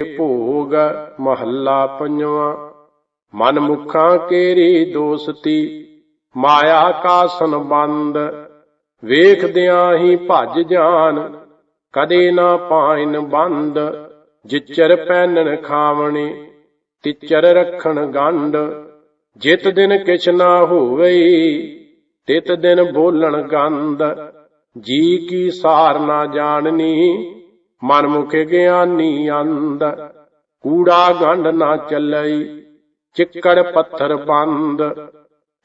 ਭੋਗ ਮਹੱਲਾ ਪੰਜਵਾਂ। ਮਨ ਮੁਖਾਂ ਕੇਰੀ ਦੋਸਤੀ, ਮਾਇਆ ਕਾ ਸੰਬੰਧ ਵੇਖਦਿਆਂ ਹੀ ਭੱਜ ਜਾਣ ਕਦੇ ਨਾ ਪਾਇਨ ਬੰਦ, ਜਿਚਰ ਪੈਨਨ ਖਾਵਣੇ, ਤਿਚਰ ਰੱਖਣ ਗੰਢ, ਜਿਤ ਦਿਨ ਕਿਛ ਨਾ ਹੋਵਈ, ਤਿਤ ਦਿਨ ਬੋਲਣ ਗੰਦ ਜੀ ਕੀ ਸਾਰ ਨਾ ਜਾਣਨੀ ਮਨ ਮੁਖ ਗਿਆਨੀ ਅੰਧ, ਕੂੜਾ ਗੰਢ ਨਾ ਚੱਲਈ, ਚਿੱਕੜ ਪੱਥਰ ਬੰਦ।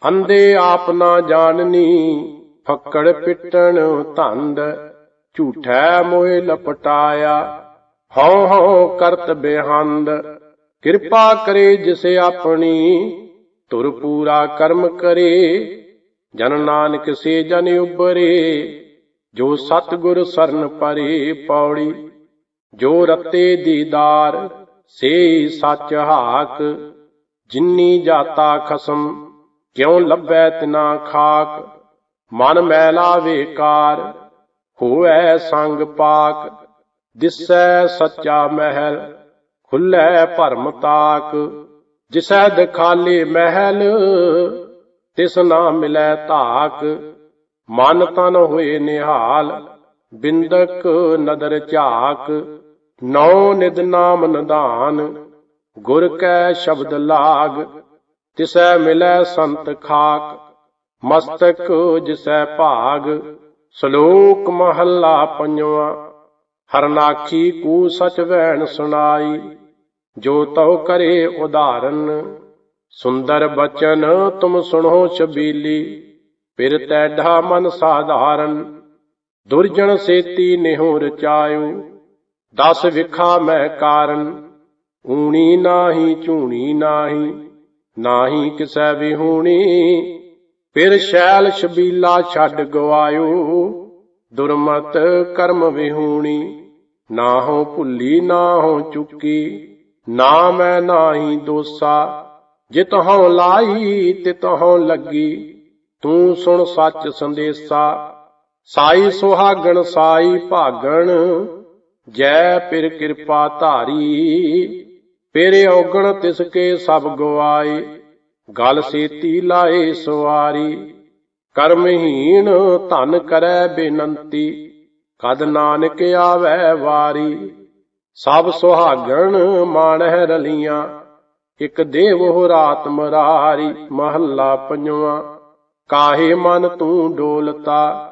ਅੰਦੇ ਆਪ ਨਾ ਜਾਣਨੀ, ਫੱਕੜ ਪਿੱਟਣ ਧੰਦ। ਝੂਠੈ ਮੋਏ ਲਪਟਾਇਆ, ਹਉ ਹਉ ਕਰਤ ਬੇਹੰਦ। ਕਿਰਪਾ ਕਰੇ ਜਿਸ ਆਪਣੀ ਤੁਰ ਪੂਰਾ ਕਰਮ ਕਰੇ। ਜਨ ਨਾਨਕ ਸੇ ਜਨ ਉਬਰੇ ਜੋ ਸਤਿਗੁਰ ਸਰਨ ਪਰੇ ਪੌੜੀ, ਜੋ ਰਤੇ ਦੀਦਾਰ ਸੇ ਸੱਚ ਹਾਕ, ਜਿੰਨੀ ਜਾਤਾ ਖਸਮ, ਕਿਉ ਲੱਭੈ ਤਿਨਾ ਖਾਕ, ਮਨ ਮੈਲਾ ਵੇਕਾਰ ਹੋਐ ਸੰਗ ਪਾਕ, ਦਿਸੈ ਸੱਚਾ ਮਹਿਲ, ਖੁੱਲੈ ਭਰਮ ਤਾਕ, ਜਿਸੈ ਦਿਖਾਲੇ ਮਹਿਲ, ਤਿਸ ਨਾ ਮਿਲੈ ਧਾਕ ਮਨ ਤਨ ਹੋਏ ਨਿਹਾਲ, ਬਿੰਦਕ ਨਦਰ ਝਾਕ, ਨੌ ਨਿਦ ਨਾਮ ਨਿਧਾਨ ਗੁਰ ਕੈ ਸ਼ਬਦ ਲਾਗ, ਤਿਸੈ ਮਿਲੈ ਸੰਤ ਖਾਕ, ਮਸਤਕ ਜਿਸੈ ਭਾਗ, ਸ਼ਲੋਕ ਮਹੱਲਾ ਪੰਜਵਾਂ, ਹਰਨਾਖੀ ਕੂ ਸਚ ਵੈਣ ਸੁਣਾਈ, ਜੋ ਤਉ ਕਰੇ ਉਦਾਹਰਨ ਸੁੰਦਰ ਬਚਨ ਤੁਮ ਸੁਣੋ ਛਬੀਲੀ। ਫਿਰ ਤੈਢਾ ਮਨ ਸਾਧਾਰਨ, ਦੁਰਜਣ ਸੇਤੀ ਨਿਹੁ ਰਚਾਇਓ ਦਸ ਵਿਖਾ ਮੈਂ ਕਾਰਨ, ਊਣੀ ਨਾਹੀ, ਝੂਣੀ ਨਾਹੀ ਨਾਹੀ ਕਿਸੈ ਵਿਹੂਣੀ। ਫਿਰ ਸ਼ੈਲ ਸ਼ਬੀਲਾ ਛੱਡ ਗਵਾਇਓ, ਦੁਰਮਤ ਕਰਮ ਵਿਹੂਣੀ। ਨਾਹੋ ਭੁੱਲੀ ਨਾ ਹੋ ਚੁੱਕੀ, ਨਾ ਮੈਂ ਨਾਹੀ ਦੋਸਾ ਜਿਤ ਹਉ ਲਾਈ ਤਿਤ ਹਉ ਲੱਗੀ। ਤੂੰ ਸੁਣ ਸੱਚ ਸੰਦੇਸਾ, ਸਾਈ ਸੁਹਾਗਣ, ਸਾਈ ਭਾਗਣ। ਜੈ ਪਿਰ ਕਿਰਪਾ ਧਾਰੀ, ਪੇਰੇ ਔਗਣ ਤਿਸ ਕੇ ਸਭ ਗਵਾਏ ਗਲ ਸੇਤੀ ਲਾਏ ਸਵਾਰੀ, ਕਰਮਹੀਣ ਧਨ ਕਰੈ ਬੇਨੰਤੀ। ਕਦ ਨਾਨਕ ਆਵੈ ਵਾਰੀ, ਸਭ ਸੁਹਾਗਣ ਮਾਣਹਿ ਰਲੀਆਂ। ਇਕ ਦੇਵ ਹੋ ਰਾਤ ਮਰਾਰੀ, ਮਹੱਲਾ ਪੰਜਵਾਂ। ਕਾਹੇ ਮਨ ਤੂੰ ਡੋਲਤਾ?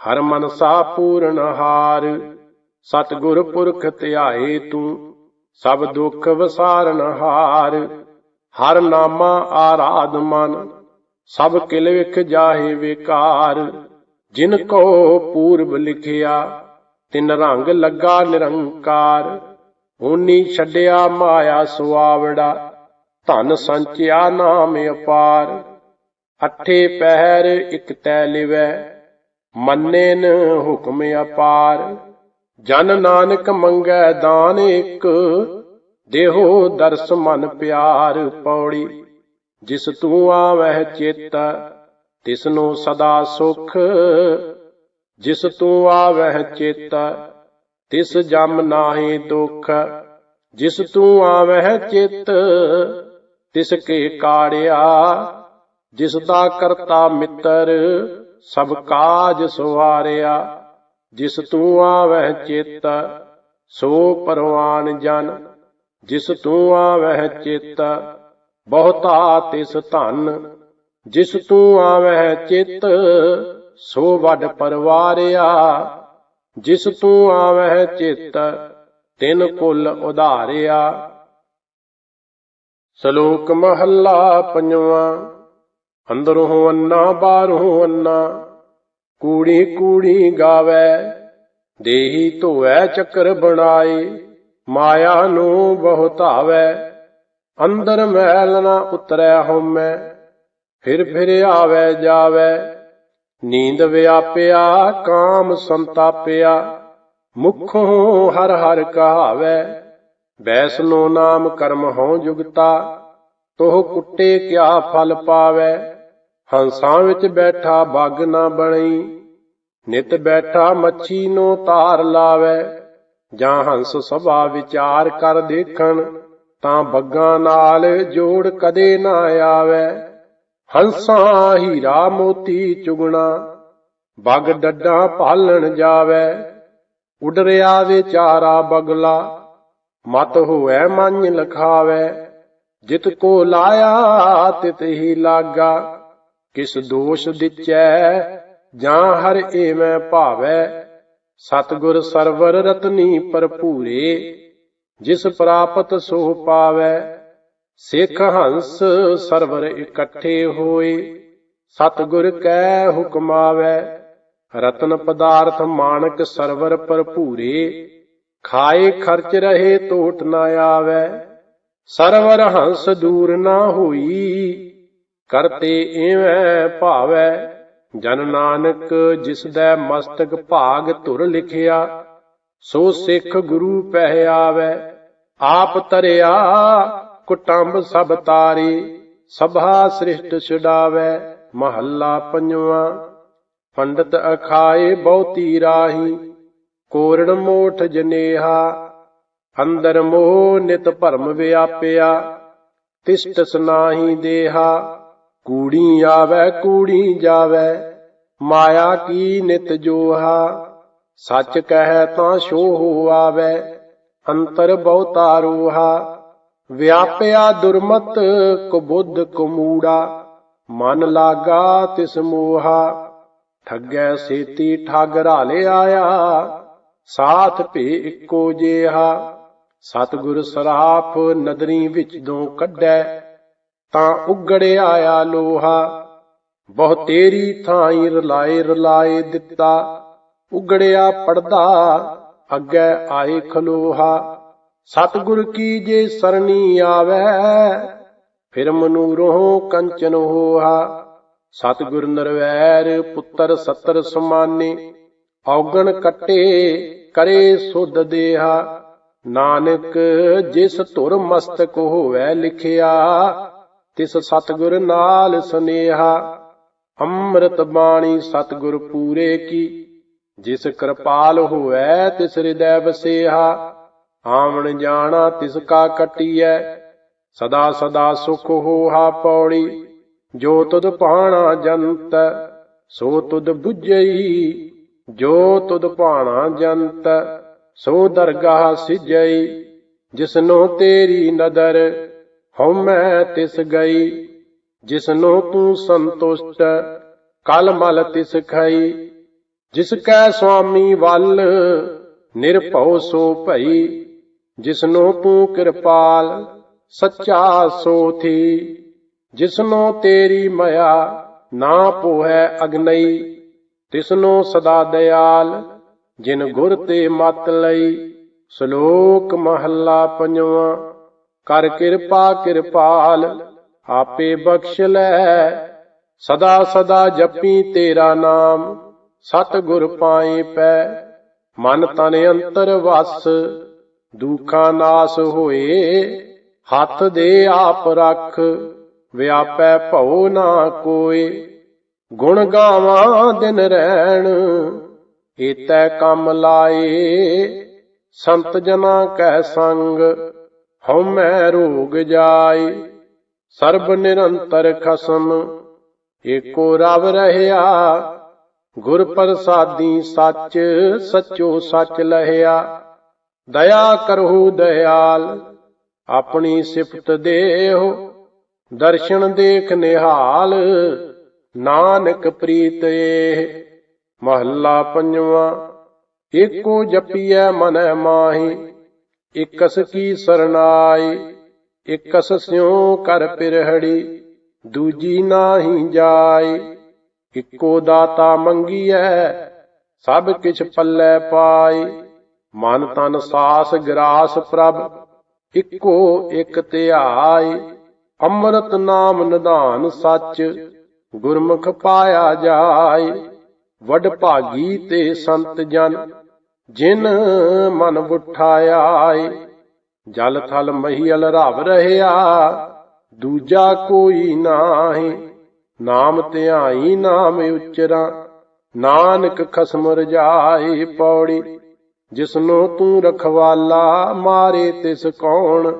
ਹਰ ਮਨਸਾ ਪੂਰਨ ਹਾਰ। ਸਤਿਗੁਰ ਪੁਰਖ ਧਿਆਏ ਤੂੰ, ਸਭ ਦੁੱਖ ਵਸਾਰਨ ਹਾਰ। ਹਰ ਨਾਮਾ ਆਰਾਧ ਮਨ, ਸਭ ਕਿਲ ਵਿਖ ਜਾਹੇ ਵਿਕਾਰ। ਜਿਨ ਕੋ ਪੂਰਬ ਲਿਖਿਆ, ਤਿਨ ਰੰਗ ਲੱਗਾ ਨਿਰੰਕਾਰ। ਓਨੀ ਛੱਡਿਆ ਮਾਇਆ ਸੁਆਵੜਾ, ਧਨ ਸੰਚਿਆ ਨਾਮ ਅਪਾਰ। ਅਠੇ ਪਹਿਰ ਇਕ ਤੈ ਲਿਵੈ ਮੰਨੇ ਨ ਹੁਕਮ ਅਪਾਰ। ਜਨ ਨਾਨਕ ਮੰਗੈ ਦਾਨ ਇਕ, ਦੇਹੋ ਦਰਸ ਮਨ ਪਿਆਰ ਪੌੜੀ। ਜਿਸ ਤੂੰ ਆਵਹਿ ਚਿਤ ਤਿਸ ਨੂੰ ਸਦਾ ਸੁਖ। ਜਿਸ ਤੂੰ ਆਵਹਿ ਚਿਤ, ਤਿਸ ਜਮ ਨਾਹੀ ਦੁਖ। ਜਿਸ ਤੂੰ ਆਵਹਿ ਚਿਤ, ਤਿਸ ਕੇ ਕਾੜਿਆ। ਜਿਸ ਦਾ ਕਰਤਾ ਮਿੱਤਰ ਸਭ ਕਾਜ ਸਵਾਰਿਆ, ਜਿਸ ਤੂੰ ਆਵਹਿ ਚਿਤ, ਸੋ ਪਰਵਾਨ ਜਨ। ਜਿਸ ਤੂੰ ਆਵਹਿ ਚਿਤ, ਬਹੁਤਾ ਤਿਸ ਧਨ। ਜਿਸ ਤੂੰ ਆਵਹਿ ਚਿਤ, ਸੋ ਵੱਡ ਪਰਵਾਰਿਆ। ਜਿਸ ਤੂੰ ਆਵਹਿ ਚਿਤ, ਤਿਨ ਕੁਲ ਉਧਾਰਿਆ। ਸ਼ਲੋਕ ਮਹੱਲਾ ਪੰਜਵਾਂ। ਅੰਦਰੋਂ ਅੰਨਾ ਬਾਹਰੋਂ ਅੰਨਾ ਕੂੜੀ ਕੂੜੀ ਗਾਵੇ, ਦੇਹੀ ਧੋਵੈ, ਚੱਕਰ ਬਣਾਏ। ਮਾਇਆ ਨੂੰ ਬਹੁਤਾਵੇ। ਅੰਦਰ ਮਹਿਲ ਨਾ ਉਤਰੈ ਹਉਮੈ, ਫਿਰ ਫਿਰ ਆਵੇ, ਜਾਵੇ। ਨੀਂਦ ਵਿਆਪਿਆ, ਕਾਮ ਸੰਤਾਪਿਆ। ਮੁਖੋਂ ਹਰ ਹਰ ਕਹਾਵੇ। ਬੈਸਨੋ ਨਾਮ ਕਰਮ ਹਉ ਜੁਗਤਾ, ਤੋਹ ਕੁੱਟੇ ਕਿਆ ਫਲ ਪਾਵੇ। ਹੰਸਾਂ ਵਿੱਚ ਬੈਠਾ ਬੱਗ ਨਾ ਬਣੀ ਨਿਤ ਬੈਠਾ ਮੱਛੀ ਨੂੰ ਤਾਰ ਲਾਵੇ। ਜਾਂ ਹੰਸ ਸਭਾ ਵਿਚਾਰ ਕਰ ਦੇਖਣ, ਤਾਂ ਬੱਗਾਂ ਨਾਲ ਜੋੜ ਕਦੇ ਨਾ ਆਵੇ। ਹੰਸਾਂ ਹੀਰਾ ਮੋਤੀ ਚੁਗਣਾ, ਬੱਗ ਡੱਡਾਂ ਪਾਲਣ ਜਾਵੇ। ਉਡਰਿਆ ਵਿਚਾਰਾ ਬਗਲਾ, ਮਤ ਹੋਐ ਮੰਨ ਲਖਾਵੇ। ਜਿਤ ਕੋ ਲਾਇਆ, ਤਿਤ ਹੀ ਲਾਗਾ। ਕਿਸ ਦੋਸ਼ ਦਿਚੈ, ਜਾਂ ਹਰ ਏਵੇਂ ਭਾਵੈ, ਸਤਗੁਰ ਸਰਵਰ ਰਤਨੀ ਭਰਪੂਰੇ, ਜਿਸ ਪ੍ਰਾਪਤ ਸੋ ਪਾਵੈ, ਸਿੱਖ ਹੰਸ ਸਰਵਰ ਇਕੱਠੇ ਹੋਏ, ਸਤਗੁਰ ਕੈ ਹੁਕਮ ਆਵੈ, ਰਤਨ ਪਦਾਰਥ ਮਾਨਕ ਸਰਵਰ ਭਰਪੂਰੇ, ਖਾਏ ਖਰਚ ਰਹੇ ਟੋਟ ਨਾ ਆਵੈ, ਸਰਵਰ ਹੰਸ ਦੂਰ ਨਾ ਹੋਈ ਕਰਤੇ ਐਵੇਂ ਭਾਵੈ, ਜਨ ਨਾਨਕ ਜਿਸ ਦਾ ਮਸਤਕ ਭਾਗ ਧੁਰ ਲਿਖਿਆ, ਸੋ ਸਿੱਖ ਗੁਰੂ ਪਹਿ ਆਵੈ, ਆਪ ਤਰਿਆ ਕੁਟੰਬ ਸਭ ਤਾਰੀ, ਸਭਾ ਸ੍ਰਿਸ਼ਟ ਛਡਾਵੈ, ਮਹੱਲਾ ਪੰਜਵਾ। ਪੰਡਤ ਅਖਾਏ ਬਹੁਤੀ ਰਾਹੀ, ਕੋਰੜ ਮੋਠ ਜਨੇਹਾ, ਅੰਦਰ ਮੋਹ ਨਿਤ ਭਰਮ ਵਿਆਪਿਆ, ਤਿਸ਼ਟ ਸਨਾਹੀ ਦੇਹਾ। ਕੂੜੀ ਆਵੈ, ਕੂੜੀ ਜਾਵੈ, ਮਾਇਆ ਕੀ ਨਿਤ ਜੋਹਾ? ਸੱਚ ਕਹਿ ਤਾਂ ਸ਼ੋਹ ਆਵੈ, ਅੰਤਰ ਬਹੁਤਾ ਰੋਹਾ। ਵਿਆਪਿਆ ਦੁਰਮਤ, ਕੁਬੁੱਧ ਕੁਮੂੜਾ, ਮਨ ਲਾਗਾ ਤਿਸ ਮੋਹਾ। ਠੱਗੈ ਸੇਤੀ, ਠੱਗ ਰਾਲੇ ਆਇਆ, ਸਾਥ ਭੇ ਇੱਕੋ ਜਿਹਾ। ਸਤਿਗੁਰ ਸਰਾਫ ਨਦਰੀ ਵਿੱਚ ਦੋ ਕੱਢੈ ਤਾਂ ਉਗੜਿਆ ਆਇਆ ਲੋਹਾ। ਬਹੁ ਤੇਰੀ ਥਾਈ ਰਲਾਏ ਰਲਾਏ ਦਿੱਤਾ। ਉਗੜਿਆ ਪੜਦਾ, ਅੱਗੇ ਆਏ ਖਲੋਹਾ। ਸਤਿਗੁਰ ਕੀ ਜੇ ਸਰਣੀ ਆਵੈ, ਫਿਰ ਮਨੂਰੋਂ ਕੰਚਨ ਹੋਹਾ। ਸਤਿਗੁਰ ਨਰਵੈਰ ਪੁੱਤਰ ਸਤਰ ਸਮਾਨੇ, ਔਗਣ ਕੱਟੇ ਕਰੇ ਸੁਧ ਦੇਹਾ। ਨਾਨਕ ਜਿਸ ਧੁਰ ਮਸਤਕ ਹੋਵੇ ਲਿਖਿਆ ਤਿਸ ਸਤਿਗੁਰ ਨਾਲ ਸੁਨੇਹਾ, ਅੰਮ੍ਰਿਤ ਬਾਣੀ ਸਤਿਗੁਰ ਪੂਰੇ ਕੀ। ਜਿਸ ਕਿਰਪਾਲ ਹੋਵੇ ਤਿਸ ਹਿਰਦੈ ਵਸੇਹਾ, ਆਵਣ ਜਾਣਾ ਤਿਸ ਕਾ ਕਟੀਐ। ਸਦਾ ਸਦਾ ਸੁਖ ਹੋਹਾ ਪੌੜੀ, ਜੋ ਤੁਧ ਪਾਣਾ ਜੰਤ, ਸੋ ਤੁਧ 부ਝਈ ਜੋ ਤੁਧ ਪਾਣਾ ਜੰਤ, ਸੋ ਦਰਗਾਹ ਸਿਜਈ। ਜਿਸਨੋ ਤੇਰੀ ਨਦਰ ਹਉਮੈ ਤਿਸ ਗਈ, ਜਿਸਨੋ ਤੂੰ ਸੰਤੁਸ਼ਟ, ਕਲ ਮਲ ਤਿਸ ਖਾਈ। ਜਿਸ ਕੈ ਸੁਆਮੀ ਵੱਲ ਨਿਰਭਉ ਸੋ ਭਈ, ਜਿਸਨੋ ਤੂੰ ਕਿਰਪਾਲ ਸੱਚਾ ਸੋ ਥੀ। ਜਿਸਨੋ ਤੇਰੀ ਮਾਇਆ ਨਾ ਪੋਹੈ ਅਗਨਈ, ਤਿਸਨੋ ਸਦਾ ਦਿਆਲ ਜਿਨ ਗੁਰ ਤੇ ਮਤ ਲਈ। ਸ਼ਲੋਕ ਮਹੱਲਾ ਪੰਜਵਾਂ। ਕਰ ਕਿਰਪਾ ਕਿਰਪਾਲ, ਆਪੇ ਬਖਸ਼ ਲੈ। ਸਦਾ ਸਦਾ ਜਪੀ ਤੇਰਾ ਨਾਮ ਸਤ ਗੁਰ ਪਾਏ ਪੈ। ਮਨ ਤਨ ਅੰਤਰ ਵਸ, ਦੁਖਾਂ ਨਾਸ ਹੋਏ। ਹੱਥ ਦੇ ਆਪ ਰੱਖ, ਵਿਆਪੈ ਭਉ ਨਾ ਕੋਏ। ਗੁਣ ਗਾਵਾਂ ਦਿਨ ਰਹਿਣ ਏਤੈ ਕੰਮ ਲਾਏ। ਸੰਤ ਜਨਾ ਕੈ ਸੰਗ ਹਉਮੈ ਰੋਗ ਜਾਈ, ਸਰਬ ਨਿਰੰਤਰ ਖਸਮ। ਏਕੋ ਰਵ ਰਹਿਆ, ਗੁਰ ਪ੍ਰਸਾਦੀ ਸੱਚ, ਸਚੋ ਸੱਚ ਲਹਿਆ। ਦਇਆ ਕਰਹੁ ਦਇਆਲ, ਆਪਣੀ ਸਿਫਤ ਦੇਹੁ। ਦਰਸ਼ਨ ਦੇਖ ਨਿਹਾਲ, ਨਾਨਕ ਪ੍ਰੀਤ ਏਹ। ਮਹੱਲਾ ਪੰਜਵਾਂ, ਏਕੋ ਜਪੀਐ ਮਨੈ ਮਾਹੀ। ਇਕਸ ਕੀ ਸਰਨਾਈ, ਇਕਸ ਸਿਉ ਕਰ ਪਿਰਹੜੀ, ਦੂਜੀ ਨਾਹੀ ਜਾਈ, ਇੱਕੋ ਦਾਤਾ ਮੰਗੀਐ, ਸਭ ਕਿਛ ਪੱਲੇ ਪਾਈ। ਮਨ ਤਨ ਸਾਸ ਗਰਾਸ ਪ੍ਰਭ, ਇੱਕੋ ਇਕ ਧਿਆਈ ਅੰਮ੍ਰਿਤ ਨਾਮ ਨਿਧਾਨ ਸੱਚ, ਗੁਰਮੁਖ ਪਾਇਆ ਜਾਏ ਵਡ ਭਾਗੀ ਤੇ ਸੰਤ ਜਨ ਜਿਨ ਮਨ ਬੁਠਾਇਆਏ ਜਲ ਥਲ ਮਹੀਲ ਰਵ ਰਹਿਆ, ਦੂਜਾ ਕੋਈ ਨਾਹੀ, ਨਾਮ ਧਿਆਈ ਨਾਮ ਉਚਰਾ, ਨਾਨਕ ਖਸਮ ਰਜਾਈ ਪੌੜੀ, ਜਿਸਨੋ ਤੂੰ ਰਖਵਾਲਾ ਮਾਰੇ ਤਿਸ ਕੌਣ,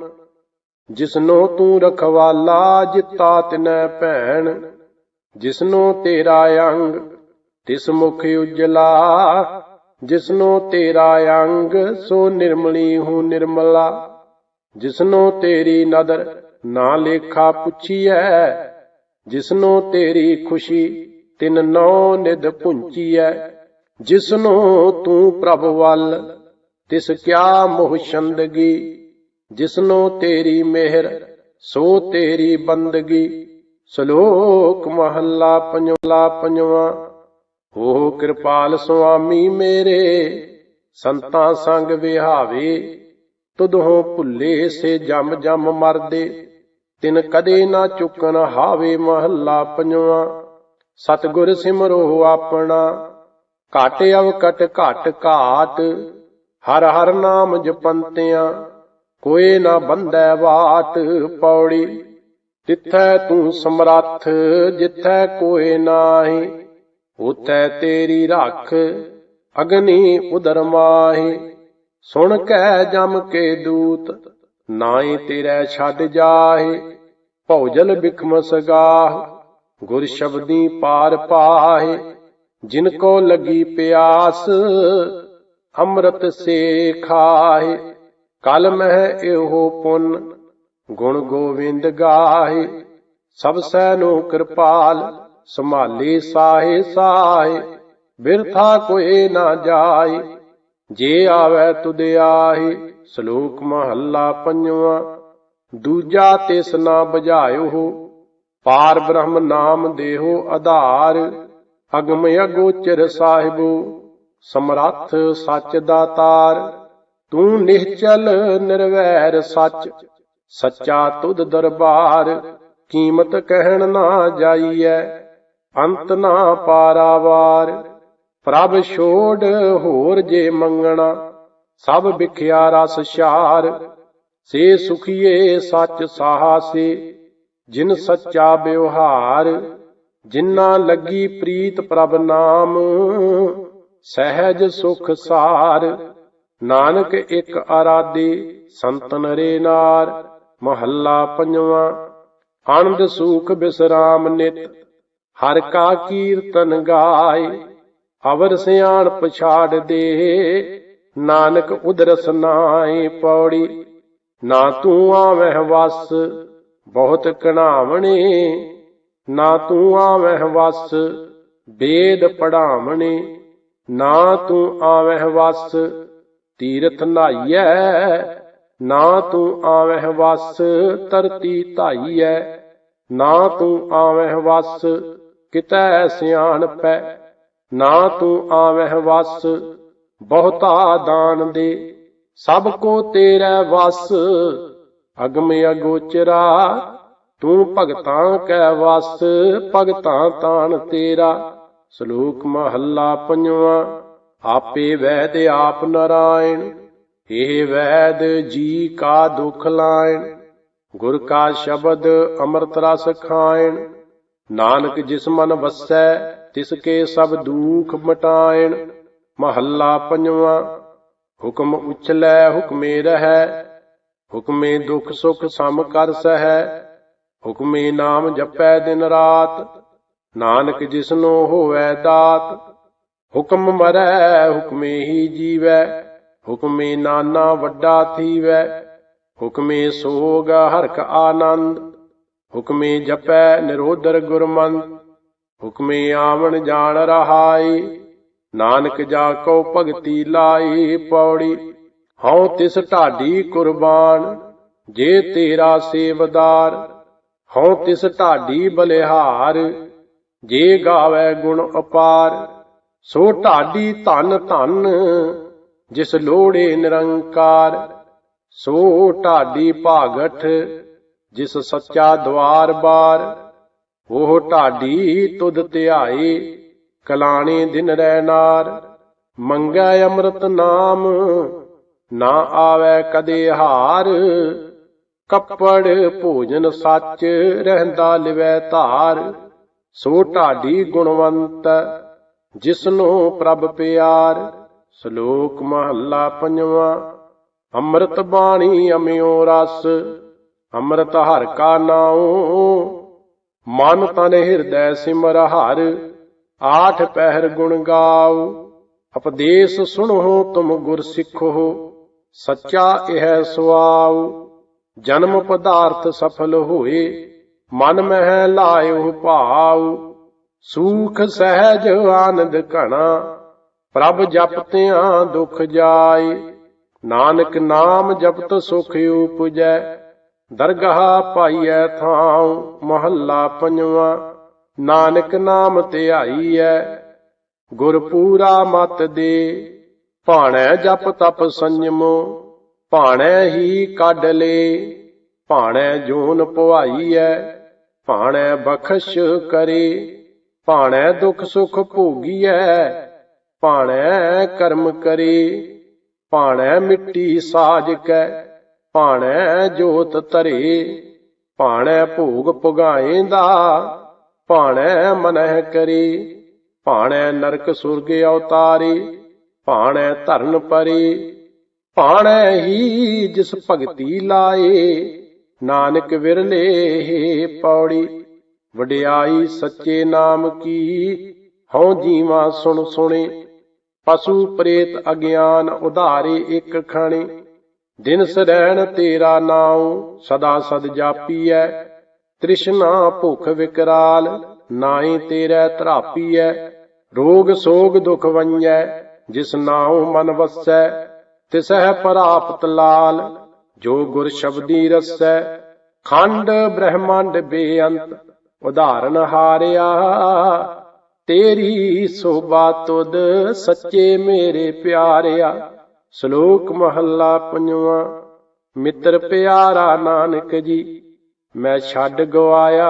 ਜਿਸਨੋ ਤੂੰ ਰਖਵਾਲਾ ਜਿੱਤਾ ਤਿਨੈ ਭੈਣ, ਜਿਸਨੋ ਤੇਰਾ ਅੰਗ ਤਿਸ ਮੁਖ ਉਜਲਾ ਜਿਸਨੋ ਤੇਰਾ ਅੰਗ, ਸੋ ਨਿਰਮਲੀ ਹੂੰ ਨਿਰਮਲਾ। ਜਿਸਨੋ ਤੇਰੀ ਨਦਰ ਨਾ ਲੇਖਾ ਪੁੱਛੀਐ, ਜਿਸਨੋ ਤੇਰੀ ਖੁਸ਼ੀ ਤਿਨ ਨੌ ਨਿਧ ਪੁੰਚੀਐ ਜਿਸਨੋ ਤੂੰ ਪ੍ਰਭ ਵੱਲ, ਤਿਸ ਕਿਆ ਮੋਹ ਛੰਦਗੀ। ਜਿਸਨੋ ਤੇਰੀ ਮਿਹਰ, ਸੋ ਤੇਰੀ ਬੰਦਗੀ। ਸ਼ਲੋਕ ਮਹੱਲਾ ਪੰਜਵਾ ਪੰਜਵਾ ਹੋ ਕਿਰਪਾਲ ਸੁਆਮੀ ਮੇਰੇ, ਸੰਤਾਂ ਸੰਗ ਵਿਹਾਵੇ, ਤੁਧੋਂ ਭੁੱਲੇ ਸੇ ਜਮ ਜਮ ਮਰਦੇ, ਤਿਨ ਕਦੇ ਨਾ ਚੁੱਕਣ ਹਾਵੇ ਮਹੱਲਾ ਪੰਜਵਾ। ਸਤਿਗੁਰ ਸਿਮਰੋ ਆਪਣਾ, ਘਟ ਅਵਕਟ ਘਟ ਘਾਟ, ਹਰ ਹਰ ਨਾਮ ਜਪੰਤਿਆਂ, ਕੋਏ ਨਾ ਬੰਧੈ ਬਾਟ ਪੌੜੀ, ਤਿੱਥੈ ਤੂੰ ਸਮਰੱਥ ਜਿੱਥੈ ਕੋਏ ਨਾਹੀ। ਉਤੈ ਤੇਰੀ ਰੱਖ, ਅਗਨੀ ਉਦਰ ਮਾਹੀ। ਸੁਣ ਕੈ ਜਮ ਕੇ ਦੂਤ, ਨਾਹੀ ਤੇਰੇ ਛੱਡ ਜਾਹੇ। ਭੌਜਲ ਬਿਖਮ ਸਗਾਹ, ਗੁਰ ਸ਼ਬਦੀ ਪਾਰ ਪਾਹੇ। ਜਿਨ ਕੋ ਲਗੀ ਪਿਆਸ, ਅੰਮ੍ਰਿਤ ਸੇ ਖਾਹੇ। ਕਲ ਮਹਿ ਇਹੋ ਪੁੰਨ, ਗੁਣ ਗੋਵਿੰਦ ਗਾਹੇ। ਸਭ ਸੈ ਨੂੰ ਕਿਰਪਾਲ ਸੰਭਾਲੇ ਸਾਹੇ ਸਾਹੇ, ਬਿਰਥਾ ਕੋਏ ਨਾ ਜਾਏ। ਜੇ ਆਵੇ ਤੁਧ ਆਹੇ, ਸ਼ਲੋਕ ਮਹੱਲਾ ਪੰਜਵਾ। ਦੂਜਾ ਤਿਸ ਨਾ ਬੁਝਾਇਓ, ਪਾਰ ਬ੍ਰਹਮ ਨਾਮ ਦੇਹੋ ਆਧਾਰ। ਅਗਮ ਅਗੋਚਰ ਸਾਹਿਬੋ, ਸਮਰੱਥ ਸੱਚ ਦਾਤਾਰ ਤੂੰ ਨਿਹਚਲ ਨਿਰਵੈਰ ਸੱਚ, ਸੱਚਾ ਤੁਧ ਦਰਬਾਰ। ਕੀਮਤ ਕਹਿਣ ਨਾ ਜਾਈਐ ਅੰਤ ਨਾ ਪਾਰਾਵਾਰ। ਪ੍ਰਭ ਛੋੜ ਹੋਰ ਜੇ ਮੰਗਣਾ, ਸਭ ਵਿਖਿਆ ਰਸ ਛਾਰ। ਸੇ ਸੁਖੀਏ ਸੱਚ ਸਾਹਸੇ, ਜਿਨ ਸੱਚਾ ਵਿਵਹਾਰ। ਜਿਨ੍ਹਾਂ ਲੱਗੀ ਪ੍ਰੀਤ ਪ੍ਰਭ ਨਾਮ, ਸਹਿਜ ਸੁਖ ਸਾਰ। ਨਾਨਕ ਇੱਕ ਆਰਾਧੇ ਸੰਤਨ ਰੇ ਨਾਰ। ਮਹੱਲਾ ਪੰਜਵਾ। ਆਨੰਦ ਸੂਖ ਬਿਸਰਾਮ ਨਿਤ। ਹਰ ਕਾ ਕੀਰਤਨ ਗਾਏ, ਅਵਰ ਸਿਆਣ ਪਛਾੜ ਦੇ। ਨਾਨਕ ਉਦਰਸ ਨਾਏ ਪੌੜੀ, ਨਾ ਤੂੰ ਆਵਹਿ ਵਸ, ਬਹੁਤ ਕਣਾਵਣੇ। ਨਾ ਤੂੰ ਆਵਹਿ ਵਸ ਵੇਦ ਪੜਾਵਣੇ। ਨਾ ਤੂੰ ਆਵਹਿ ਵਸ, ਤੀਰਥ ਨਾਈਐ। ਨਾ ਤੂੰ ਆਵਹਿ ਵਸ ਤਰਤੀ ਧਾਈਐ। ਨਾ ਤੂੰ ਆਵਹਿ ਵਸ ਕਿਤੈ ਸਿਆਣਪੈ ਨਾ ਤੂੰ ਆਵਹਿ ਵਸ, ਬਹੁਤਾ ਦਾਨ ਦੇ। ਸਭ ਕੋ ਤੇਰਾ ਵਸ, ਅਗਮ ਅਗੋਚਰਾ। ਤੂੰ ਭਗਤਾਂ ਕੈ ਵਸ, ਭਗਤਾਂ ਤਾਣ ਤੇਰਾ। ਸ਼ਲੋਕ ਮਹੱਲਾ ਪੰਜਵਾ, ਆਪੇ ਵੈਦ ਆਪ ਨਰਾਇਣ, ਇਹ ਵੈਦ ਜੀ ਕਾ ਦੁਖ ਲਾਇਣ। ਗੁਰ ਕਾ ਸ਼ਬਦ ਅੰਮ੍ਰਿਤ ਰਸ ਖਾਇਣ। ਨਾਨਕ ਜਿਸ ਮਨ ਵਸੈ, ਤਿਸ ਕੇ ਸਭ ਦੁਖ ਮਟਾਇਣ। ਮਹੱਲਾ ਪੰਜਵਾ, ਹੁਕਮ ਉਚਲੈ ਹੁਕਮੇ ਰਹੈ। ਹੁਕਮੇ ਦੁਖ ਸੁਖ ਸਮ ਕਰ ਸਹੈ। ਹੁਕਮੇ ਨਾਮ ਜਪੈ ਦਿਨ ਰਾਤ। ਨਾਨਕ ਜਿਸਨੋ ਹੋਵੈ ਦਾਤ। ਹੁਕਮ ਮਰੈ, ਹੁਕਮੇ ਹੀ ਜੀਵੈ। ਹੁਕਮੇ ਨਾਨਾ ਵੱਡਾ ਥੀਵੈ। ਹੁਕਮੇ ਸੋਗ ਹਰਕ ਆਨੰਦ। ਹੁਕਮੇ ਜਪੈ ਨਿਰੋਧਰ ਗੁਰਮੰਤ ਹੁਕਮੇ ਆਵਣ ਜਾਣ ਰਹਾਈ, ਨਾਨਕ ਜਾ ਕੋ ਭਗਤੀ ਲਾਈ ਪੌੜੀ, ਹਉ ਤਿਸ ਢਾਡੀ ਕੁਰਬਾਨ, ਜੇ ਤੇਰਾ ਸੇਵਦਾਰ, ਹਉ ਤਿਸ ਢਾਡੀ ਬਲਿਹਾਰ, ਜੇ ਗਾਵੇ ਗੁਣ ਅਪਾਰ, ਸੋ ਢਾਡੀ ਧਨ ਧਨ, ਜਿਸ ਲੋੜੇ ਨਿਰੰਕਾਰ, ਸੋ ਢਾਡੀ ਭਾਗਠ ਜਿਸ ਸੱਚਾ ਦਵਾਰ ਬਾਰ, ਉਹ ਢਾਡੀ ਤੁਧ ਧਿਆਏ, ਕਲਾਣੇ ਦਿਨ ਰਹਿਨਾਰ ਮੰਗੈ ਅੰਮ੍ਰਿਤ ਨਾਮ, ਨਾ ਆਵੇ ਕਦੇ ਹਾਰ। ਕੱਪੜ ਭੋਜਨ ਸੱਚ ਰਹਿੰਦਾ ਲਿਵੈ ਧਾਰ। ਸੋ ਢਾਡੀ ਗੁਣਵੰਤ, ਜਿਸਨੂੰ ਪ੍ਰਭ ਪਿਆਰ। ਸ਼ਲੋਕ ਮਹੱਲਾ ਪੰਜਵਾਂ, ਅੰਮ੍ਰਿਤ ਬਾਣੀ ਅਮਿਓ ਰਸ। ਅੰਮ੍ਰਿਤ ਹਰ ਕਾ ਨਾਉ, ਮਨ ਤਨ ਹਿਰਦੈ ਸਿਮਰ ਹਰ, ਆਠ ਪਹਿਰ ਗੁਣ ਗਾਉ। ਉਪਦੇਸ਼ ਸੁਣੋ ਤੁਮ ਗੁਰ ਸਿੱਖੋ ਸੱਚਾ ਇਹ ਸੁਆਉ। ਜਨਮ ਪਦਾਰਥ ਸਫਲ ਹੋਏ, ਮਨ ਮਹਿ ਲਾਇਓ ਭਾਉ। ਸੂਖ ਸਹਿਜ ਆਨੰਦ ਘਣਾ, ਪ੍ਰਭ ਜਪਤਿਆਂ ਦੁਖ ਜਾਏ। ਨਾਨਕ ਨਾਮ ਜਪਤ ਸੁਖ ਉਪਜੈ ਦਰਗਾਹ ਪਾਈਐ ਥਾਉ, ਮਹੱਲਾ ਪੰਜਵਾਂ। ਨਾਨਕ ਨਾਮ ਧਿਆਈਐ ਗੁਰ ਪੂਰਾ ਮਤ ਦੇ। ਭਾਣੈ ਜਪ ਤਪ ਸੰਜਮੋ, ਭਾਣੈ ਹੀ ਕੱਢ ਲੇ। ਭਾਣੈ ਜੋਨ ਪਵਾਈਐ ਭਾਣੈ ਬਖਸ਼ ਕਰੇ। ਭਾਣੈ ਦੁਖ ਸੁਖ ਭੋਗੀਐ, ਭਾਣੈ ਕਰਮ ਕਰੇ। ਭਾਣੈ ਮਿੱਟੀ ਸਾਜ ਕੈ ਭਾਣੈ ਜੋਤ ਧਰੇ, ਭਾਣੈ ਭੋਗ ਪੁਗਾਏਂਦਾ, ਭਾਣੈ ਮਨਹਿ ਕਰੇ, ਭਾਣੈ ਨਰਕ ਸੁਰਗ ਅਵਤਾਰੇ, ਭਾਣੈ ਧਰਨ ਪਰੇ, ਭਾਣੈ ਹੀ ਜਿਸ ਭਗਤੀ ਲਾਏ, ਨਾਨਕ ਵਿਰਲੇ ਪੌੜੀ, ਵਡਿਆਈ ਸੱਚੇ ਨਾਮ ਕੀ, ਹਉ ਜੀਵਾ ਸੁਣ ਸੁਣੇ, ਪਸ਼ੂ ਪ੍ਰੇਤ ਅਗਿਆਨ ਉਧਾਰੇ ਇੱਕ ਖਾਣੇ ਦਿਨ ਸਰੈਣ ਤੇਰਾ ਨਾਉ, ਸਦਾ ਸਦ ਜਾਪੀਐ। ਤ੍ਰਿਸ਼ਨਾ ਭੁਖ ਵਿਕਰਾਲ, ਨਾਹੀ ਤੇਰੇ ਧਰਾਪੀਐ। ਰੋਗ ਸੋਗ ਦੁਖ ਵੰਜੈ ਜਿਸ ਨਾਉ ਮਨ ਵਸੈ, ਤਿਸਹਿ ਪ੍ਰਾਪਤ ਲਾਲ, ਜੋ ਗੁਰ ਸ਼ਬਦੀ ਰਸੈ। ਖੰਡ ਬ੍ਰਹਮੰਡ ਬੇਅੰਤ ਉਦਾਹਰਨ ਹਾਰਿਆ। ਤੇਰੀ ਸੋਭਾ ਤੁਧ, ਸੱਚੇ ਮੇਰੇ ਪਿਆਰਿਆ। ਸ਼ਲੋਕ ਮਹੱਲਾ ਪੰਜਵਾਂ, ਮਿੱਤਰ ਪਿਆਰਾ ਨਾਨਕ ਜੀ, ਮੈਂ ਛੱਡ ਗਵਾਇਆ,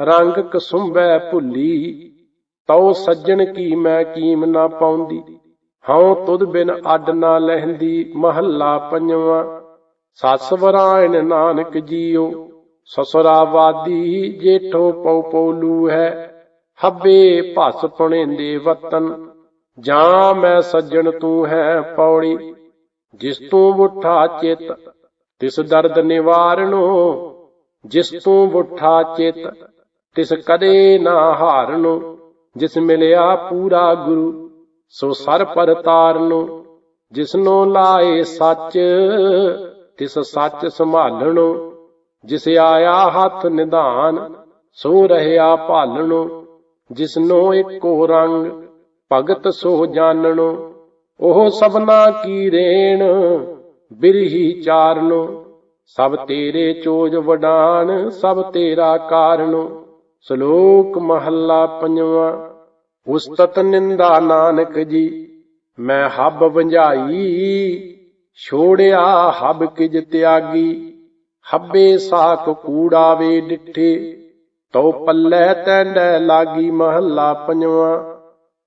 ਰੰਗ ਕਸੁੰਬੈ ਭੁੱਲੀ, ਤਉ ਸੱਜਣ ਕੀ ਮੈਂ ਕੀਮ ਨਾ ਪਾਉਂਦੀ, ਹਉ ਤੁਧ ਬਿਨ ਅੱਡ ਨਾ ਲਹਿੰਦੀ, ਮਹੱਲਾ ਪੰਜਵਾਂ, ਸੱਸ ਵਰਾਇਣ ਨਾਨਕ ਜੀਓ, ਸਸੁਰਾਵਾਦੀ ਜੇਠੋ ਪਉ ਪਉਲੂ ਹੈ ਹੱਬੇ ਭਸ ਪੁਣੇਂਦੇ ਵਤਨ ਜਾਂ ਮੈਂ ਸੱਜਣ ਤੂੰ ਹੈ ਪੌੜੀ, ਜਿਸ ਤੂੰ ਬੁੱਠਾ ਚਿਤ, ਤਿਸ ਦਰਦ ਨਿਵਾਰਨੋ, ਜਿਸ ਤੂੰ ਬੁੱਠਾ ਚਿਤ, ਤਿਸ ਕਦੇ ਨਾ ਹਾਰਨੋ, ਜਿਸ ਮਿਲਿਆ ਪੂਰਾ ਗੁਰੂ, ਸੋ ਸਰ ਪਰ ਤਾਰਨੋ, ਜਿਸਨੋ ਲਾਏ ਸੱਚ, ਤਿਸ ਸੱਚ ਸੰਭਾਲਣੋ, ਜਿਸ ਆਇਆ ਹੱਥ ਨਿਧਾਨ, ਸੋ ਰਹਿਆ ਭਾਲਣੋ ਜਿਸਨੋ ਇੱਕੋ ਰੰਗ ਭਗਤ ਸੋ ਜਾਣਨੋ, ਉਹ ਸਭਨਾ ਕੀ ਰੇਣ, ਬਿਰਹੀ ਚਾਰਨੋ, ਸਭ ਤੇਰੇ ਚੋਜ ਵਡਾਨ, ਸਭ ਤੇਰਾ ਕਾਰਣੋ ਸ਼ਲੋਕ ਮਹੱਲਾ ਪੰਜਵਾਂ, ਉਸਤਤ ਨਿੰਦਾ ਨਾਨਕ ਜੀ, ਮੈਂ ਹੱਬ ਵੰਝਾਈ, ਛੋੜਿਆ ਹੱਬ ਕਿਜ ਤਿਆਗੀ, ਹੱਬੇ ਸਾਕ ਕੂੜਾ ਵੇ ਡਿੱਠੇ, ਤਉ ਪੱਲੇ ਤੈਂਡੈ ਲਾਗੀ ਮਹੱਲਾ ਪੰਜਵਾਂ।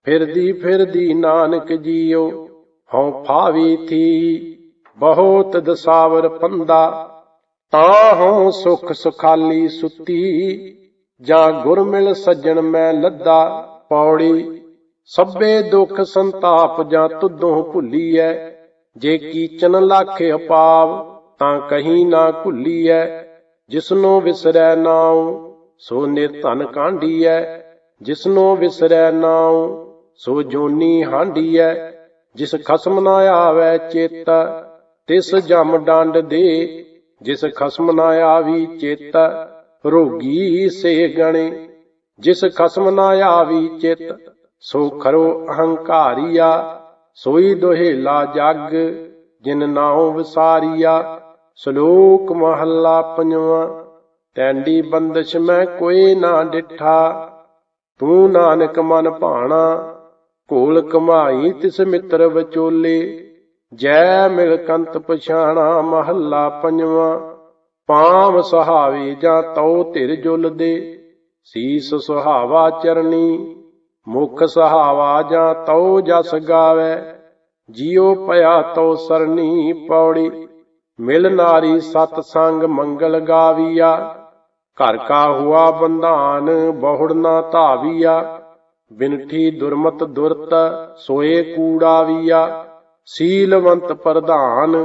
ਫਿਰਦੀ ਫਿਰਦੀ ਨਾਨਕ ਜੀਓ, ਹਉ ਫਾਵੀ ਥੀ, ਬਹੁਤ ਦਸਾਵਰ ਪੰਦਾ, ਤਾਂ ਹਉ ਸੁਖ ਸੁਖਾਲੀ ਸੁਤੀ, ਜਾਂ ਗੁਰ ਮਿਲ ਸੱਜਣ ਮੈਂ ਲੱਦਾ ਪੌੜੀ, ਸਭੇ ਦੁੱਖ ਸੰਤਾਪ ਜਾਂ ਤੁਧੋਂ ਭੁੱਲੀਐ, ਜੇ ਕੀਚਨ ਲਾਖੇ ਅਪਾਵ, ਤਾਂ ਕਹੀਂ ਨਾ ਭੁੱਲੀਐ, ਜਿਸਨੋ ਵਿਸਰੈ ਨਾਉ ਸੋ ਨਿਰਧਨ ਕਾਂਢੀਐ, ਜਿਸਨੋ ਵਿਸਰੈ ਨਾਉ ਸੋ ਜੋਨੀ ਹਾਂਡੀਐ, ਜਿਸ ਖਸਮ ਨਾ ਆਵੈ ਚੇਤ, ਤਿਸ ਜਮ ਡੰਡ ਦੇ, ਜਿਸ ਖਸਮ ਨਾ ਆਵੀ ਚੇਤ, ਰੋਗੀ ਸੇ ਗਣੇ, ਜਿਸ ਖਸਮ ਨਾ ਆਵੀ ਚਿਤ, ਸੋ ਖਰੋ ਅਹੰਕਾਰੀਆ, ਸੋਈ ਦੋਹੇਲਾ ਜਗ, ਜਿਨ ਨਾਉ ਵਿਸਾਰੀਆ, ਸ਼ਲੋਕ ਮਹੱਲਾ ਪੰਜਵਾਂ, ਤੈਂਡੀ ਬੰਦਸ਼ ਮੈਂ ਕੋਈ ਨਾ ਡਿਠਾ, ਤੂੰ ਨਾਨਕ ਮਨ ਭਾਣਾ ਕੋਲ ਕਮਾਈ ਤਿਸ ਮਿੱਤਰ ਵਿਚੋਲੇ, ਜੈ ਮਿਲ ਕੰਤ ਪਛਾਣਾ ਮਹੱਲਾ ਪੰਜਵਾਂ ਪਾਮ ਸੁਹਾਵੇ ਜਾਂ ਤਉ ਧਿਰ ਜੁਲ ਸੀਸ ਸੁਹਾਵਾ ਚਰਨੀ ਮੁਖ ਸਹਾਵਾ ਜਾਂ ਤਉ ਜਸ ਗਾਵੇ, ਜਿਉ ਪਿਆ ਤਉ ਸਰਨੀ ਪੌੜੀ, ਮਿਲ ਨਾਰੀ ਸਤ ਸੰਗ ਮੰਗਲ ਗਾਵੀਆ, ਘਰ ਕਾ ਹੁਆ ਬੰਧਾਨ ਬਹੁੜ ਨਾ ਧਾਵੀਆ ਬਿਨਠੀ ਦੁਰਮਤ ਦੁਰਤ ਸੋਏ ਕੂੜਾ ਵੀਆ ਸੀਲਵੰਤ ਪ੍ਰਧਾਨ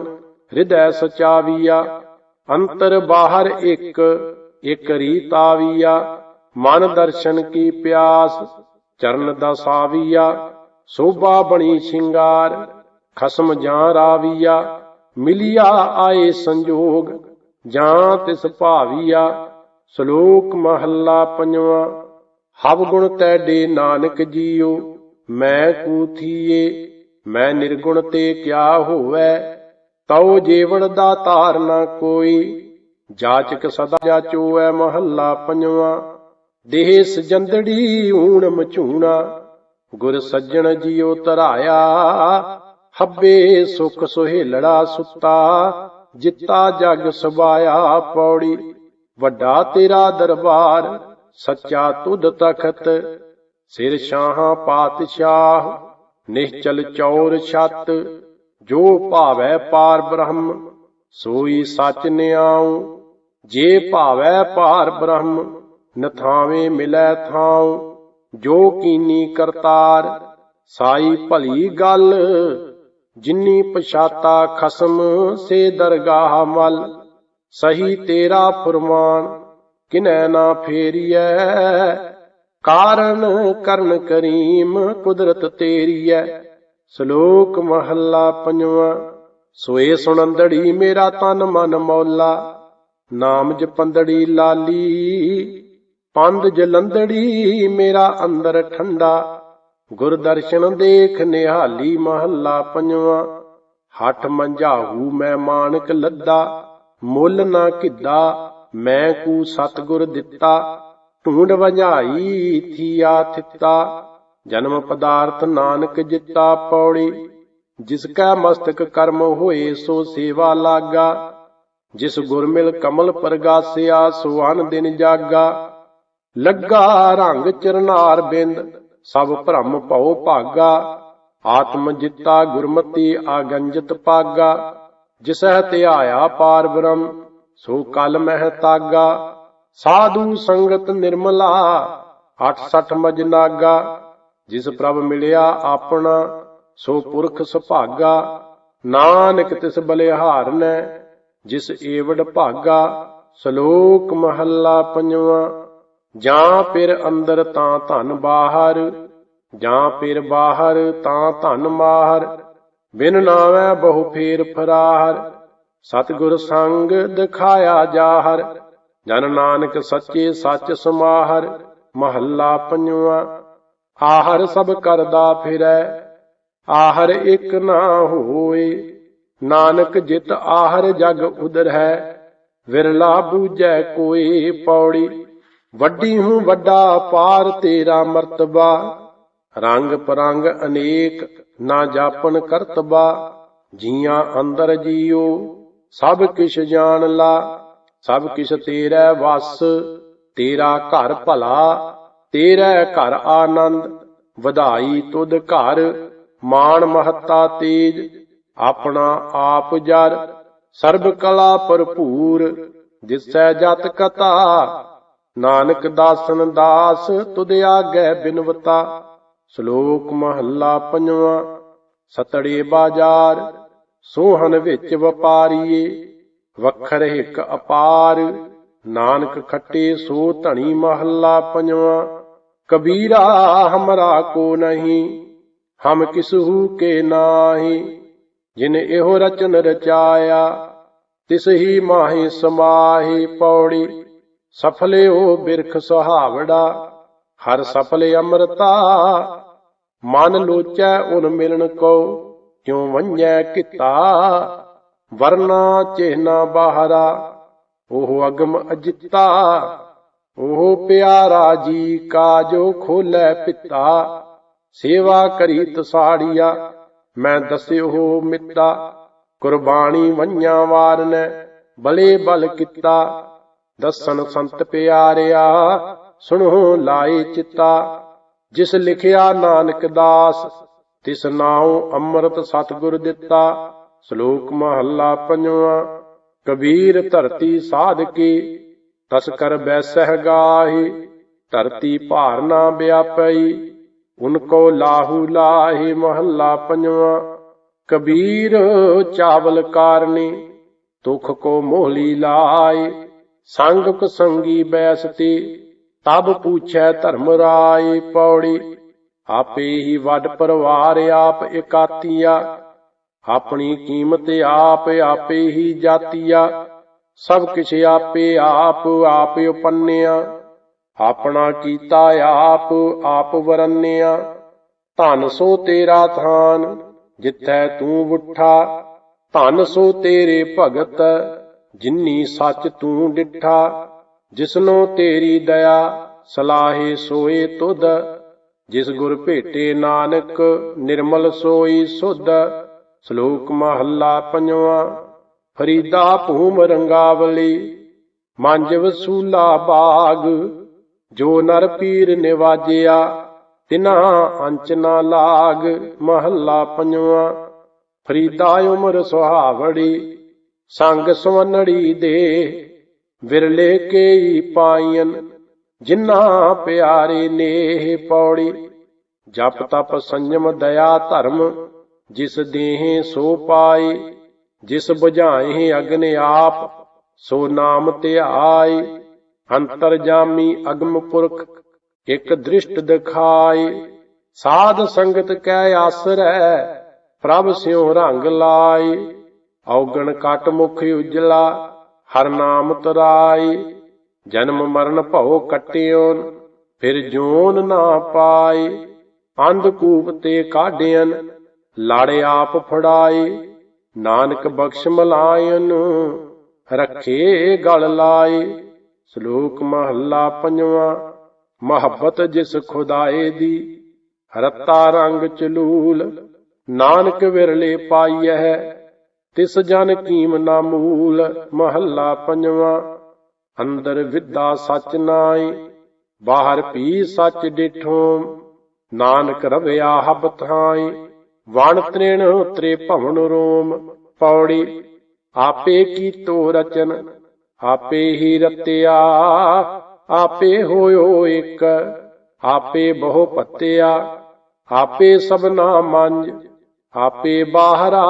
ਹਿਰਦੈ ਸਚਾਵੀਆ, ਅੰਤਰ ਬਾਹਰ ਇੱਕ, ਇਕ ਰੀਤਾਵੀਆ ਮਨ ਦਰਸ਼ਨ ਕੀ ਪਿਆਸ, ਚਰਨ ਦਾ ਸਾਵੀਆ, ਸੋਭਾ ਬਣੀ ਸ਼ਿੰਗਾਰ, ਖਸਮ ਜਾਂ ਰਾਵੀਆ ਮਿਲਿਆ ਆਏ ਸੰਜੋਗ, ਜਾਂ ਤਿਸ ਭਾਵੀਆ, ਸ਼ਲੋਕ ਮਹੱਲਾ ਪੰਜਵਾਂ। ਹਵ ਗੁਣ ਤੈ ਤੈਡੇ ਨਾਨਕ ਜੀਓ, ਮੈਂ ਕੂਥੀਏ ਮੈਂ ਨਿਰਗੁਣ ਤੇ ਕਿਆ ਹੋਵੈ? ਤਉ ਜੀਵਨ ਦਾ ਧਾਰ ਨਾ ਕੋਈ, ਜਾਚਕ ਸਦਾ ਜਾਚੋਐ ਮਹੱਲਾ ਪੰਜਵਾਂ। ਦੇਹ ਸਜੰਦੜੀ ਊਣ ਮਚੂਣਾ, ਗੁਰ ਸੱਜਣ ਜੀਉ ਤਰਾਇਆ ਹੱਬੇ ਸੁਖ ਸੁਹੇਲੜਾ ਸੁੱਤਾ, ਜਿੱਤਾ ਜਗ ਸਬਾਇਆ ਪੌੜੀ। ਵੱਡਾ ਤੇਰਾ ਦਰਬਾਰ ਸੱਚਾ ਤੁਧ ਤਖਤ, ਸਿਰ ਸ਼ਾਹਾਂ ਪਾਤਸ਼ਾਹ ਨਿਹਚਲ ਚੌਰ ਛਤ, ਜੋ ਭਾਵੈ ਪਾਰ ਬ੍ਰਹਮ, ਸੋਈ ਸਚ ਨਿਆਉ, ਜੇ ਭਾਵੈ ਪਾਰ ਬ੍ਰਹਮ ਨਥਾਵੇਂ ਮਿਲੈ ਥਾਉ, ਜੋ ਕੀਨੀ ਕਰਤਾਰ, ਸਾਈ ਭਲੀ ਗੱਲ, ਜਿਨੀ ਪਛਾਤਾ ਖਸਮ, ਸੇ ਦਰਗਾਹ ਮਲ, ਸਹੀ ਤੇਰਾ ਫਰਮਾਨ ਕਿਨੈ ਨਾ ਫੇਰੀਐ? ਕਾਰਨ ਕਰਨ ਕਰੀਮ ਕੁਦਰਤ ਤੇਰੀਐ। ਸ਼ਲੋਕ ਮਹੱਲਾ ਪੰਜਵਾਂ, ਸੋਏ ਸੁਣੰਦੜੀ ਮੇਰਾ ਤਨ ਮਨ ਮੌਲਾ। ਨਾਮ ਜਪੰਦੜੀ ਲਾਲੀ ਪੰਦ ਜਲੰਦੜੀ ਮੇਰਾ ਅੰਦਰ ਠੰਡਾ। ਗੁਰ ਦਰਸ਼ਨ ਦੇਖ ਨਿਹਾਲੀ ਮਹੱਲਾ ਪੰਜਵਾਂ, ਹੱਠ ਮੰਝਾਹੂ ਮੈਂ ਮਾਨਕ ਲੱਦਾ। ਮੁੱਲ ਨਾ ਕਿੱਦਾ ਮੈਂ ਕੂ ਸਤਗੁਰ ਦਿੱਤਾ, ਢੂੰਡ ਵੰਝਾਈ ਥੀਆ ਥਿੱਤਾ। ਜਨਮ ਪਦਾਰਥ ਨਾਨਕ ਜਿੱਤਾ ਪੌੜੀ, ਜਿਸ ਕਾ ਮਸਤਕ ਕਰਮ ਹੋਏ ਸੋ ਸੇਵਾ ਲਾਗਾ। ਜਿਸ ਗੁਰ ਮਿਲ ਕਮਲ ਪ੍ਰਗਾਸਿਆ, ਸੋ ਅਨ ਦਿਨ ਜਾਗਾ। ਲੱਗਾ ਰੰਗ ਚਰਨਾਰ ਬਿੰਦ, ਸਭ ਭ੍ਰਮ ਭਉ ਭਾਗਾ। ਆਤਮ ਜਿੱਤਾ ਗੁਰਮਤੀ ਆਗੰਜਤ ਪਾਗਾ, ਜਿਸਹਿ ਧਿਆਇਆ ਪਾਰ ਬ੍ਰਹਮ ਸੋ ਕਲ ਮਹਿ ਤਾਗਾ, ਸਾਧੂ ਸੰਗਤ ਨਿਰਮਲਾ 68 ਮਜ ਨਾਗਾ, ਜਿਸ ਪ੍ਰਭ ਮਿਲਿਆ ਆਪਣਾ, ਸੋ ਪੁਰਖ ਸੁਭਾਗਾ, ਨਾਨਕ ਤਿਸ ਬਲਿਹਾਰਨੈ, ਜਿਸ ਏਵੜ ਭਾਗਾ, ਸ਼ਲੋਕ ਮਹੱਲਾ ਪੰਜਵਾਂ, ਜਾਂ ਫਿਰ ਅੰਦਰ ਤਾਂ ਧਨ ਬਾਹਰ, ਜਾਂ ਫਿਰ ਬਾਹਰ ਤਾਂ ਧਨ ਮਾਹਰ, ਬਿਨ ਨਾਵੈ ਬਹੁ ਫੇਰ ਫਰਾਹਰ ਸਤਿਗੁਰ ਸੰਗ ਦਿਖਾਇਆ ਜਾਹਰ, ਜਨ ਨਾਨਕ ਸੱਚੇ ਸੱਚ ਸਮਾਹਰ, ਮਹੱਲਾ ਪੰਜਵਾਂ, ਆਹਰ ਸਭ ਕਰਦਾ ਫਿਰੈ, ਆਹਰ ਇੱਕ ਨਾ ਹੋਏ, ਨਾਨਕ ਜਿਤ ਆਹਰ ਜਗ ਉਦਰ ਹੈ ਵਿਰਲਾ ਬੂਝੈ ਕੋਈ ਪੌੜੀ, ਵੱਡੀ ਹੂੰ ਵੱਡਾ ਪਾਰ ਤੇਰਾ ਮਰਤਬਾ, ਰੰਗ ਪਰੰਗ ਅਨੇਕ ਨਾ ਜਾਪਨ ਕਰਤਬਾ, ਜੀਆਂ ਅੰਦਰ ਜੀਓ ਸਭ ਕਿਛ ਜਾਣ ਲਾ, ਸਭ ਕਿਛ ਤੇਰਾ ਵਸ, ਤੇਰਾ ਘਰ ਭਲਾ, ਤੇਰਾ ਘਰ ਆਨੰਦ, ਵਧਾਈ ਤੁਧ ਘਰ, ਮਾਣ ਮਹੱਤਾ ਤੇਜ, ਆਪਣਾ ਆਪ ਜਰ, ਸਰਬ ਕਲਾ ਭਰਪੂਰ ਜਿਸੈ ਜਤ ਕਤਾ ਨਾਨਕ ਦਾਸਨ ਦਾਸ ਤੁਧ ਆਗੈ ਬਿਨਵਤਾ, ਸ਼ਲੋਕ ਮਹੱਲਾ ਪੰਜਵਾਂ, ਸਤੜੇ ਬਾਜ਼ਾਰ ਸੋਹਣ ਵਿੱਚ ਵਪਾਰੀਏ, ਵਖਰ ਹਿਕ ਅਪਾਰ। ਨਾਨਕ ਖੱਟੇ ਸੋ ਧਣੀ ਮਹੱਲਾ ਪੰਜਵਾਂ। ਕਬੀਰਾ ਹਮਰਾ ਕੋ ਨਹੀਂ, ਹਮ ਕਿਸਹੂ ਕੇ ਨਾਹੀ। ਜਿਨ ਇਹੋ ਰਚਨ ਰਚਾਇਆ, ਤਿਸ ਹੀ ਮਾਹੀ ਸਮਾਹੀ ਪੌੜੀ। ਸਫਲਿਓ ਬਿਰਖ ਸੁਹਾਵੜਾ, ਹਰ ਸਫਲੇ ਅੰਮ੍ਰਿਤਾ। ਮਨ ਲੋਚੈ ਉਨ ਮਿਲਣ ਕੋ ਕਿਉ ਵੰਜੈ ਕਿਤਾ? ਵਰਨਾ ਚਿਹਨਾ ਬਾਹਰਾ, ਉਹ ਅਗਮ ਅਜਿੱਤਾ। ਉਹ ਪਿਆਰਾ ਜੀ ਕਾ ਜੋ ਖੋਲੇ ਪਿਤਾ। ਸੇਵਾ ਕਰੀ ਤਸਾੜੀਆ, ਮੈਂ ਦਸਿਓ ਮਿੱਤਾ। ਕੁਰਬਾਨੀ ਵੰਨਿਆ ਵਾਰਨੈ ਬਲੇ ਬਲ ਕੀਤਾ। ਦਸਨ ਸੰਤ ਪਿਆਰਿਆ, ਸੁਣੋ ਲਾਏ ਚਿੱਤਾ। ਜਿਸ ਲਿਖਿਆ ਨਾਨਕ ਦਾਸ ਤਿਸ ਨਾਉ ਅੰਮ੍ਰਿਤ ਸਤਿਗੁਰ ਦਿੱਤਾ, ਸ਼ਲੋਕ ਮਹੱਲਾ ਪੰਜਵਾਂ, ਕਬੀਰ ਧਰਤੀ ਸਾਧ ਕੀ ਤਸ ਕਰ ਬੈਸਹਿ ਗਾਹੀ, ਧਰਤੀ ਭਾਰ ਨਾ ਵਿਆਪਈ ਉਨਕੋ ਲਾਹੂ ਲਾਹੇ ਮਹੱਲਾ ਪੰਜਵਾ, ਕਬੀਰ ਚਾਵਲ ਕਾਰਨੀ, ਦੁਖ ਕੋ ਮੋਹਲੀ ਲਾਏ ਸੰਗ ਕੁਸੰਗੀ ਬੈਸਤੀ, ਤਬ ਪੂਛੈ ਧਰਮ ਰਾਏ ਪੌੜੀ ਆਪੇ ਹੀ ਵੱਡ ਪਰਵਾਰ ਆਪ ਇਕਾਤੀਆ। ਆਪਣੀ ਕੀਮਤ ਆਪ ਆਪੇ ਹੀ ਜਾਤੀਆ। ਸਭ ਕਿਛ ਆਪੇ ਆਪ ਆਪ ਉਪੰਨਿਆ। ਆਪਣਾ ਕੀਤਾ ਆਪ ਆਪ ਵਰੰਨਿਆ। ਧਨ ਸੋ ਤੇਰਾ ਥਾਨ, ਜਿੱਥੈ ਤੂੰ ਉਠਾ। ਧਨ ਸੋ ਤੇਰੇ ਭਗਤ, ਜਿਨੀ ਸੱਚ ਤੂੰ ਡਿਠਾ। ਜਿਸਨੋ ਤੇਰੀ ਦਇਆ, ਸਲਾਹੇ ਸੋਏ ਤੁਧ। ਜਿਸ ਗੁਰ ਭੇਟੇ ਨਾਨਕ, ਨਿਰਮਲ ਸੋਈ ਸੁਧ, ਸ਼ਲੋਕ ਮਹੱਲਾ ਪੰਜਵਾ, ਫਰੀਦਾ ਭੂਮ ਰੰਗਾਵਲੀ ਮੰਜ ਵਸੂਲਾ ਬਾਗ, ਜੋ ਨਰ ਪੀਰ ਨਿਵਾਜਿਆ, ਤਿਨਾ ਅੰਚ ਨਾ ਲਾਗ, ਮਹੱਲਾ ਪੰਜਵਾ, ਫਰੀਦਾ ਉਮਰ ਸੁਹਾਵੜੀ, ਸੰਗ ਸਵਨੜੀ ਦੇ, ਵਿਰਲੇ ਕੇਈ ਪਾਈਨ ਜਿਨ੍ਹਾਂ ਪਿਆਰੇ ਨੇਹ ਪੌੜੀ, ਜਪ ਤਪ ਸੰਜਮ ਦਇਆ ਧਰਮ, ਜਿਸ ਦੇਹ ਸੋ ਪਾਏ, ਜਿਸ 부ਝਾਏ ਅਗਨ ਆਪ, ਸੋ ਨਾਮ ਧਿਆਈ ਅੰਤਰ ਜਾਮੀ ਅਗਮ ਪੁਰਖ, ਇਕ ਦ੍ਰਿਸ਼ਟ ਦਿਖਾਏ। ਸਾਧ ਸੰਗਤ ਕੈ ਆਸਰੈ, ਪ੍ਰਭ ਸਿਉ ਰੰਗ ਲਾਏ। ਔਗਣ ਕਟ ਮੁਖ ਉਜਲਾ, ਹਰ ਨਾਮ ਤਰਾਈ ਜਨਮ ਮਰਨ ਭਉ ਕਟਿਓ, ਫਿਰ ਜੋਨ ਨਾ ਪਾਈ। ਅੰਧ ਕੂਪ ਤੇ ਕਾਢਿਆਨ ਲਾੜੇ ਆਪ ਫੜਾਏ ਨਾਨਕ ਬਖਸ਼ ਮਲਾਇਨ, ਰੱਖੇ ਗਲ ਲਾਏ ਸ਼ਲੋਕ ਮਹੱਲਾ ਪੰਜਵਾਂ, ਮੁਹੱਬਤ ਜਿਸ ਖੁਦਾਏ ਦੀ, ਰਤਾ ਰੰਗ ਚਲੂਲ ਨਾਨਕ ਵਿਰਲੇ ਪਾਈਐ, ਤਿਸ ਜਨ ਕੀਮ ਨਾ ਮੂਲ। ਮਹੱਲਾ ਪੰਜਵਾਂ ਅੰਦਰ ਵਿਦਾ ਸਚ ਨਾਈ ਬਾਹਰ ਪੀ ਸਚ ਡਿਠੋ। ਨਾਨਕ ਰਵਿਆ ਹਬ ਥਾਈ ਵਣ ਤ੍ਰਿਣ ਉਤਰੇ ਭਵਨ ਰੋਮ। ਪੌੜੀ, ਆਪੇ ਕੀ ਤੋ ਰਚਨ, ਆਪੇ ਹੀ ਰਤਿਆ, ਆਪੇ ਹੋਇਓ ਇੱਕ, ਆਪੇ ਬਹੁ ਪੱਤਿਆ, ਆਪੇ ਸਭਨਾ ਮੰਜ ਆਪੇ ਬਾਹਰਾ,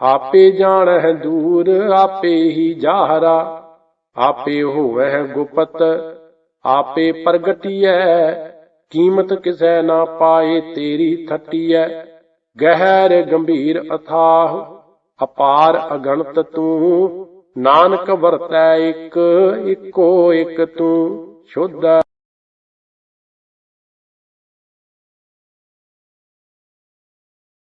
ਆਪੇ ਜਾਣ ਹੈ ਦੂਰ, ਆਪੇ ਹੀ ਜਾਹਰਾ। ਆਪੇ ਹੋਵਹਿ ਗੁਪਤ, ਆਪੇ ਪ੍ਰਗਟੀਐ। ਕੀਮਤ ਕਿਸੈ ਨਾ ਪਾਏ, ਤੇਰੀ ਥਟੀਐ। ਗਹਿਰ ਗੰਭੀਰ ਅਥਾਹ, ਅਪਾਰ ਅਗਣਤ ਤੂੰ। ਨਾਨਕ ਵਰਤੈ ਇੱਕ, ਇੱਕੋ ਇੱਕ ਤੂੰ। ਸ਼ੁੱਧ